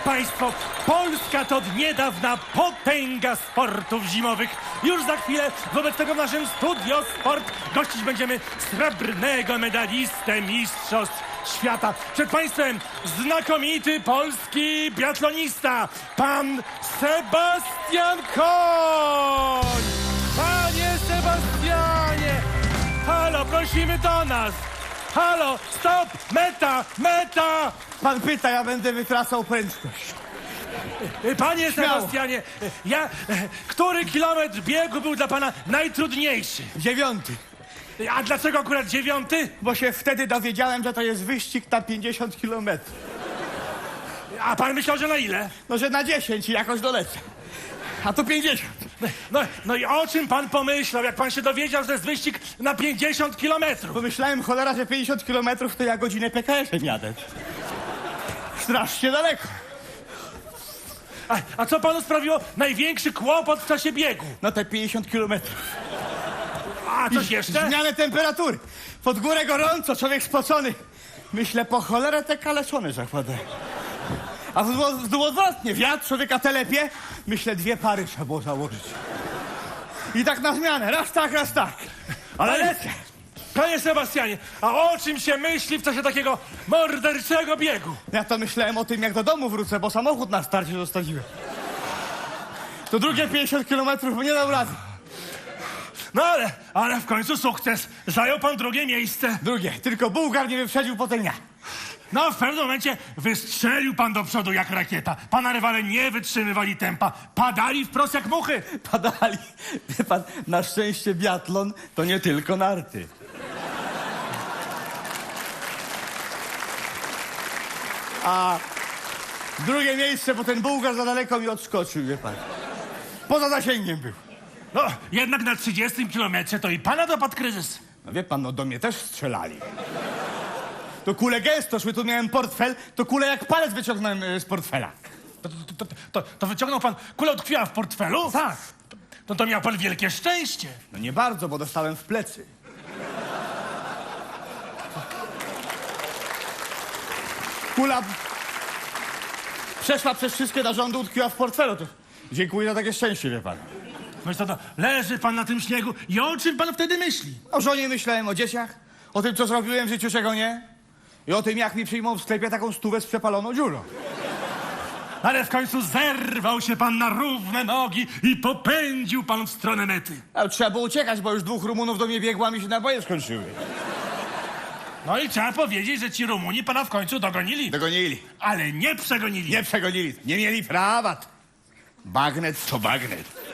Państwo, Polska to od niedawna potęga sportów zimowych. Już za chwilę wobec tego w naszym Studio Sport gościć będziemy srebrnego medalistę Mistrzostw Świata. Przed Państwem znakomity polski biatlonista, pan Sebastian Koń! Panie Sebastianie! Halo, prosimy do nas! Halo, stop! Meta! Meta! Pan pyta, ja będę wytracał prędkość. Panie Śmiało. Sebastianie, ja, który kilometr biegu był dla pana najtrudniejszy? Dziewiąty. A dlaczego akurat dziewiąty? Bo się wtedy dowiedziałem, że to jest wyścig na 50 kilometrów. A pan myślał, że na ile? No, że na 10 i jakoś dolecę. A to 50. No, no i o czym pan pomyślał, jak pan się dowiedział, że jest wyścig na 50 kilometrów? Pomyślałem, cholera, że 50 kilometrów to ja godzinę PKS-em jadę. Strasznie daleko. A, a co panu sprawiło największy kłopot w czasie biegu? No te 50 kilometrów. A coś jeszcze? Zmianę temperatury. Pod górę gorąco, człowiek spocony. Myślę, po cholerę te kalesony zakładę. A dół odwrotnie, wiatr człowieka telepie. Myślę, dwie pary trzeba było założyć. I tak na zmianę, raz tak, raz tak. Ale lecę. Panie Sebastianie, a o czym się myśli w czasie takiego morderczego biegu? Ja to myślałem o tym, jak do domu wrócę, bo samochód na starcie zostawiłem. To drugie 50 kilometrów nie dał rady. No ale, ale w końcu sukces. Zajął pan drugie miejsce. Drugie, tylko Bułgar nie wyprzedził potem ja. No, w pewnym momencie wystrzelił pan do przodu jak rakieta. Pana rywale nie wytrzymywali tempa. Padali wprost jak muchy. Padali. Wie pan, na szczęście biatlon to nie tylko narty. A drugie miejsce, bo ten Bułgar za daleko mi odskoczył, wie pan. Poza zasięgiem był. No, jednak na 30 kilometrze to i pana dopadł kryzys. No wie pan, no do mnie też strzelali. To kule gęsto szły, tu miałem portfel, to kule jak palec wyciągnąłem e, z portfela. To, to, to, to, to wyciągnął pan kulę utkwiła w portfelu? Tak. No to miał pan wielkie szczęście. No nie bardzo, bo dostałem w plecy. Kula przeszła przez wszystkie narządy, utkwiła w portfelu. To dziękuję za takie szczęście, wie pan. Co to, leży pan na tym śniegu i o czym pan wtedy myśli? O żonie myślałem, o dzieciach, o tym, co zrobiłem w życiu, czego nie. I o tym, jak mi przyjmą w sklepie taką stówę z przepaloną dziurą. Ale w końcu zerwał się pan na równe nogi i popędził pan w stronę mety. Ale trzeba było uciekać, bo już dwóch Rumunów do mnie biegło, a mi się naboje skończyły. No i trzeba powiedzieć, że ci Rumuni pana w końcu dogonili. Dogonili. Ale nie przegonili. Nie przegonili. Nie mieli prawa. Bagnet to bagnet.